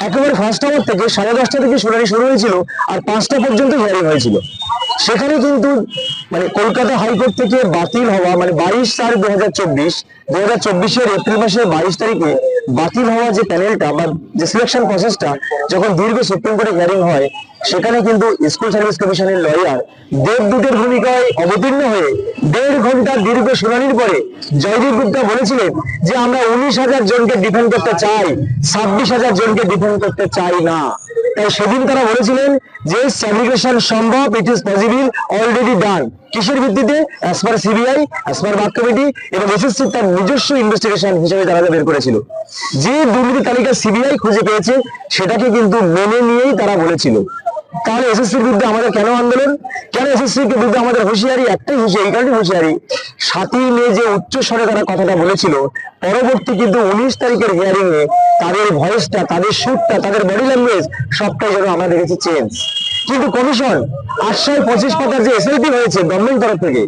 একেবারে first hour থেকে সাড়ে দশটা থেকে শুনানি শুরু হয়েছিল আর পাঁচটা পর্যন্ত হিয়ারিং হয়েছিল। সেখানে কিন্তু মানে কলকাতা হাইকোর্ট থেকে বাতিল হওয়া মানে বাইশ চার দু হাজার চব্বিশ দু হাজার চব্বিশের এপ্রিল মাসের বাইশ তারিখে বাতিল হওয়া যে প্যানেলটা বা যে সিলেকশন প্রসেসটা যখন দীর্ঘ সুপ্রিম কোর্টে হিয়ারিং হয়, সেখানে কিন্তু স্কুল সার্ভিস কমিশনের লয়ার দেবদূতের ভূমিকায় অবতীর্ণ হয়ে দেড় ঘণ্টা দীর্ঘ শুনানির পরে জয়দীপ গুপ্তা বলেছিলেন যে আমরা উনিশ হাজার জনকে ডিফেন্ড করতে চাই, ছাব্বিশ হাজার জনকে ডিফেন্ড করতে চাই না। তাই সেদিন তারা বলেছিলেন যে স্যাগ্রিগেশন সম্ভব it is positive already done কিসের ভিত্তিতে? As per CBI as per Bag committee এবং এসএসসি তার নিজস্ব ইনভেস্টিগেশন হিসেবে তারা বের করেছিল। যে দুর্নীতি তালিকা সিবিআই খুঁজে পেয়েছে, সেটাকে কিন্তু মেনে নিয়েই তারা বলেছিল। তাহলে এসএসসির বিরুদ্ধে আমাদের কেন আন্দোলন? কেন এসএসসির বিরুদ্ধে আমাদের হুঁশিয়ারি? একটাই হুঁশিয়ারি, কারণে হুঁশিয়ারি? সাতই মে যে উচ্চ স্বরে তারা কথাটা বলেছিল, পরবর্তী কিন্তু উনিশ তারিখের হিয়ারিং এ তাদের ভয়েসটা তাদের সুরটা তাদের বডি ল্যাঙ্গুয়েজ সবটাই যেন আমরা দেখেছি চেঞ্জ কিন্তু কমিশন আটশো পঁচিশ পাতার যে এসএলপি হয়েছে গভর্নমেন্ট তরফ থেকে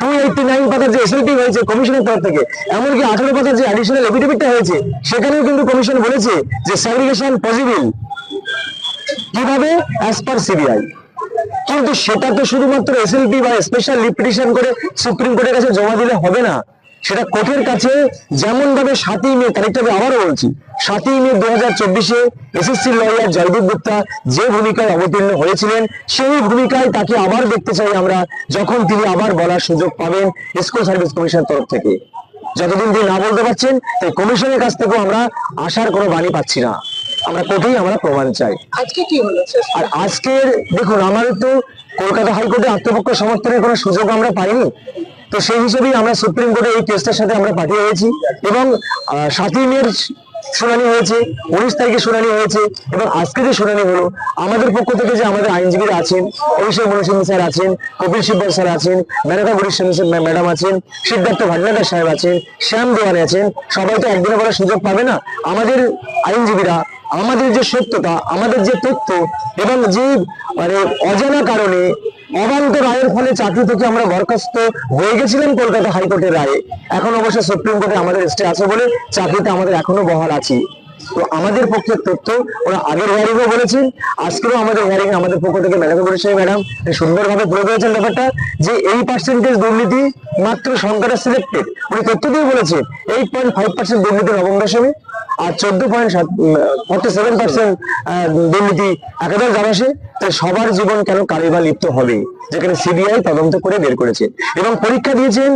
টু এইটি নাইন পাতার যে এসএলপি হয়েছে কমিশনের তরফ থেকে, এমনকি আঠারো পাতার যে অ্যাডিশনাল এফিডেভিটটা হয়েছে, সেখানেও কিন্তু কমিশন বলেছে যে স্যাগ্রিগেশন পসিবল কীভাবে? অ্যাজ পার সিবিআই কিন্তু সেটা তো শুধুমাত্র এসএলপি বা স্পেশাল লিপিটিশন করে সুপ্রিম কোর্টের কাছে জমা দিলে হবে না। সেটা কোর্টের কাছে যেমন ভাবে সাতই মে তারিখটা আমি আবারও বলছি, সাতই মে দু হাজার চব্বিশে এসএসসি লয়ার জয়দীপ গুপ্তা যে ভূমিকায় অবতীর্ণ হয়েছিলেন, সেই ভূমিকায় তাকে আবার দেখতে চাই আমরা যখন তিনি আবার বলার সুযোগ পাবেন স্কুল সার্ভিস কমিশনের তরফ থেকে। যতদিন তিনি না বলতে পারছেন, তাই কমিশনের কাছ থেকেও আমরা আসার কোনো বাণী পাচ্ছি না। আমরা কোর্টেই আমরা প্রমাণ চাই। আজকে কি হলো? আর আজকের দেখুন আমাদের তো কলকাতা হাইকোর্টে আত্মপক্ষ সমর্থনের কোনো সুযোগ আমরা পাইনি। তো সেই হিসেবেই আমরা সুপ্রিম কোর্টে এই কেসটার সাথে আমরা পাঠিয়ে হয়েছি এবং সাতই মের শুনানি হয়েছে উনিশ তারিখে শুনানি হয়েছে এবং আজকে যে শুনানি হলো আমাদের পক্ষ থেকে যে আমাদের আইনজীবীরা আছেন অভিষেক মনুসিং স্যার আছেন কপিল সিব্বল স্যার আছেন মেনকা গোস্বামী ম্যাডাম আছেন সিদ্ধার্থ ভাটনাদার সাহেব আছেন শ্যাম দেওয়ানি আছেন সবাই তো একদিনে করার সুযোগ পাবে না। আমাদের আইনজীবীরা আমাদের যে সত্যতা, আমাদের যে তথ্য এবং যে মানে অজানা কারণে অবান্ত রায়ের ফলে চাকরি থেকে আমরা বরখাস্ত হয়ে গেছিলাম কলকাতা হাইকোর্টের রায়ে। এখন অবশ্য সুপ্রিম কোর্টে আমাদের স্টে আছে বলে চাকরিতে আমাদের এখনও বহাল আছি। তো আমাদের পক্ষের তথ্য ওরা আগের হিয়ারিংও বলেছেন আজকেও আমাদের হিয়ারিং আমাদের পক্ষ থেকে ম্যাডাম বলেছে ম্যাডাম সুন্দরভাবে তুলে ধরেছেন ব্যাপারটা যে এই পার্সেন্টেজ দুর্নীতি মাত্র সংখ্যাটা সিলেক্টেড উনি তথ্য দিয়ে বলেছেন, এইট পয়েন্ট ফাইভ পার্সেন্ট দুর্নীতি নবম দশমী আর চোদ্দ পয়েন্ট সেভেন দুর্নীতি একাধারে জানাসে, তাই সবার জীবন কেন কারিবা লিপ্ত হবে? যেখানে সিবিআই তদন্ত করে বের করেছে। এবং পরীক্ষা দিয়েছেন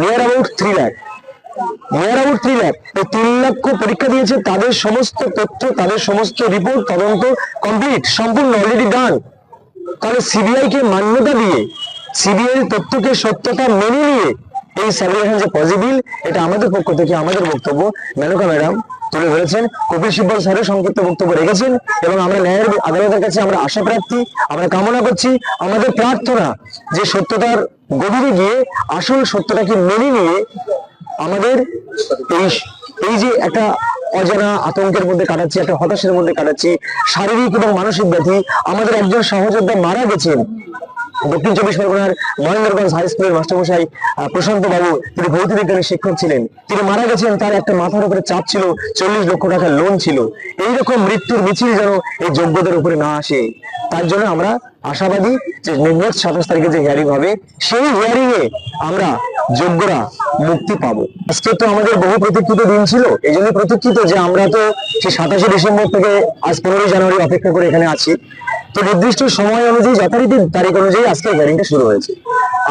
near about three lakh near about three এই তিন লক্ষ পরীক্ষা দিয়েছে, তাদের সমস্ত তথ্য, তাদের সমস্ত রিপোর্ট তদন্ত কমপ্লিট সম্পূর্ণ অলরেডি ডান তাহলে সিবিআই কে মান্যতা দিয়ে সিবিআই তথ্যকে সত্যতা মেনে নিয়ে এই স্যাগ্রিগেশন যে পজিটিভ এটা আমাদের পক্ষ থেকে, আমাদের বক্তব্য। মেনকা ম্যাডাম তুলে ধরেছেন, কপিল সিব্বল স্যারের সংক্ষিপ্ত বক্তব্য রেখেছেন এবং আমরা ন্যায়ের আদালতের কাছে আমরা আশা প্রার্থী, আমরা কামনা করছি। আমাদের প্রার্থনা যে সত্যতার গভীরে গিয়ে, আসল সত্যটাকে মেনে নিয়ে আমাদের এই এই যে একটা অজানা আতঙ্কের মধ্যে কাটাচ্ছি, একটা হতাশার মধ্যে কাটাচ্ছি, শারীরিক এবং মানসিক ব্যাধি, আমাদের একজন সহযোদ্ধা মারা গেছেন। দক্ষিণ চব্বিশ পরগনার মহেন্দ্রগঞ্জ হাই স্কুলের মাস্টারমশাই প্রশান্ত বাবু, তিনি ভৌত বিজ্ঞানের শিক্ষক ছিলেন। তিনি মারা গেছেন, তার একটা মাথার উপরে চাপ ছিল, চল্লিশ লক্ষ টাকার লোন ছিল। এইরকম মৃত্যুর মিছিল যেন এই যোগ্যদের উপরে না আসে। তার জন্য আমরা আশাবাদী যে নেক্সট সাতাশ তারিখে যে হিয়ারিং হবে, সেই হিয়ারিং এ আমরা যোগ্যরা মুক্তি পাবো। আজকে তো আমাদের বহু প্রতীক্ষিত দিন ছিল এই জন্য প্রতীক্ষিত যে আমরা তো সেই সাতাশে ডিসেম্বর থেকে আজ পনেরোই জানুয়ারি অপেক্ষা করে এখানে আছি। তো নির্দিষ্ট সময় অনুযায়ী, যথারীতি তারিখ অনুযায়ী আজকে হিয়ারিংটা শুরু হয়েছে।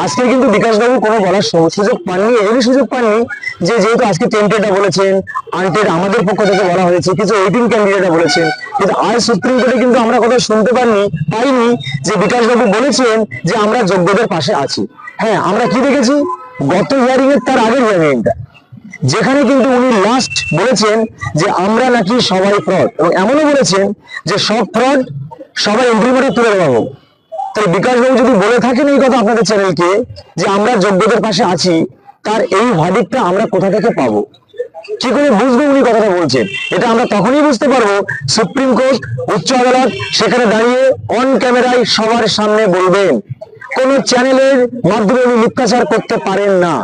আজকে কিন্তু বিকাশবাবু কোনো বলার সুযোগ পাননি এমনি সুযোগ পাননি যে যেহেতু আজকে টেন্টেডা বলেছেন আনটেড আমাদের পক্ষ থেকে বলা হয়েছে, কিছু ওয়েটিং ক্যান্ডিডেটরা বলেছেন, কিন্তু আজ সুপ্রিম কোর্টে কিন্তু আমরা কথা শুনতে পারিনি পাইনি যে বিকাশবাবু বলেছেন যে আমরা যোগ্যদের পাশে আছি। হ্যাঁ আমরা কি দেখেছি? গত হিয়ারিং এর তার আগের হিয়ারিংটা যেখানে কিন্তু উনি লাস্ট বলেছেন যে আমরা নাকি সবাই ফ্রড এবং এমনও বলেছেন যে সব ফ্রড সবাই এন্ট্রি তুলে হোক। তাই বিকাশবাবু যদি বলে থাকেন এই কথা আপনাদের চ্যানেলকে যে আমরা যোগ্যদের পাশে আছি, তার এই ভার্ডিকটা আমরা কোথা থেকে পাবো? কি করে বুঝব উনি কথাটা বলছেন। এটা আমরা তখনই বুঝতে পারব, সুপ্রিম কোর্ট, উচ্চ আদালত, সেখানে দাঁড়িয়ে অন ক্যামেরায় সবার সামনে বলবেন। কোন চ্যানেলের মাধ্যমে উনি মিথ্যাচার করতে পারেন না।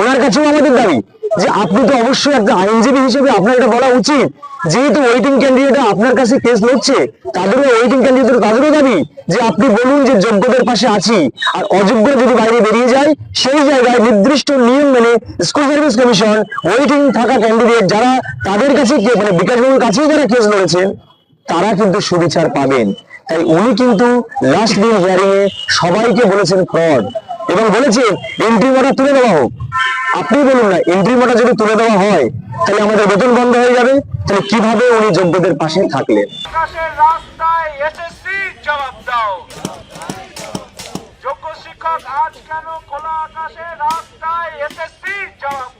ওনার কাছেও আমাদের দাবি। যে আপনি তো অবশ্যই একটা আইনজীবী হিসেবে আপনার এটা বলা উচিত। যেহেতু ওয়েটিং ক্যান্ডিডেট আপনার কাছে কেস লড়ছে তাদেরও ওয়েটিং ক্যান্ডিডেট তাদেরও দাবি যে আপনি বলুন যে যোগ্যদের পাশে আছি। আর অযোগ্য যদি বাইরে বেরিয়ে যায়, সেই জায়গায় নির্দিষ্ট নিয়ম মেনে স্কুল সার্ভিস কমিশন ওয়েটিং থাকা ক্যান্ডিডেট যারা, তাদের কাছে মানে বিকাশবাবুর কাছেই যারা কেস লড়েছেন তারা কিন্তু সুবিচার পাবেন। তাই উনি কিন্তু লাস্ট দিন হিয়ারিং এ সবাইকে বলেছেন ফ্রড এবং বলেছেন এন্ট্রি মোটা তুলে দেওয়া হোক। আপনি বলুন না এন্ট্রি মাটা যদি তুলে দেওয়া হয়, তাহলে আমাদের বেতন বন্ধ হয়ে যাবে। তাহলে কীভাবে উনি যোগ্যদের পাশে থাকলেন? রাস্তায় এসএসসি জবাব দাও। যোগ্য শিক্ষক আজ কেন খোলা আকাশে রাস্তায় এসএসসি জবাব